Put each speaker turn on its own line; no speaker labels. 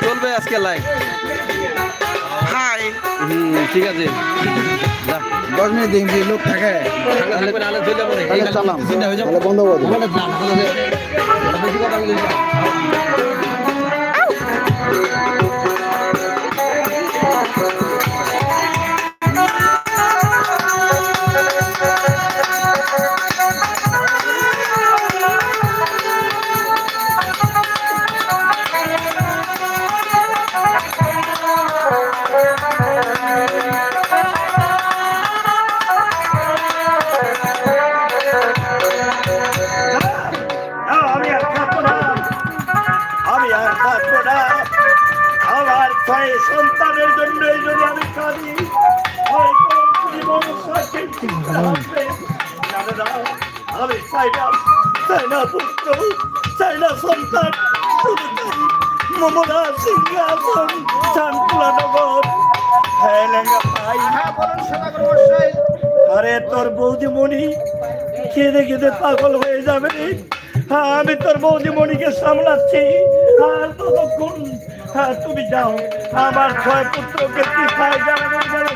চলবে আজকে live
high
হুম ঠিক আছে।
দশ মিনিট দিন যে লোক থাকে।
হয়ে।
তাহলে বন্ধ করে
আর থাকব না আমার ছয় সন্তানের জন্য যদি আমি কাঁদি হয়তো জীবন আমি চাই না চাই না পুত্র চাই না সন্তান। মমতা সিংহাসন চানকুলা নগর। হ্যাঁ লেঙ্গা ভাই। আরে তোর বৌদিমণি কেঁদে কেঁদে পাগল হয়ে যাবে। হ্যাঁ, আমি তোর বৌদিমণিকে সামলাচ্ছি। আর ততক্ষণ হ্যাঁ, তুমি যাও। আমার ছয় পুত্রকে পিঠায় জানানোর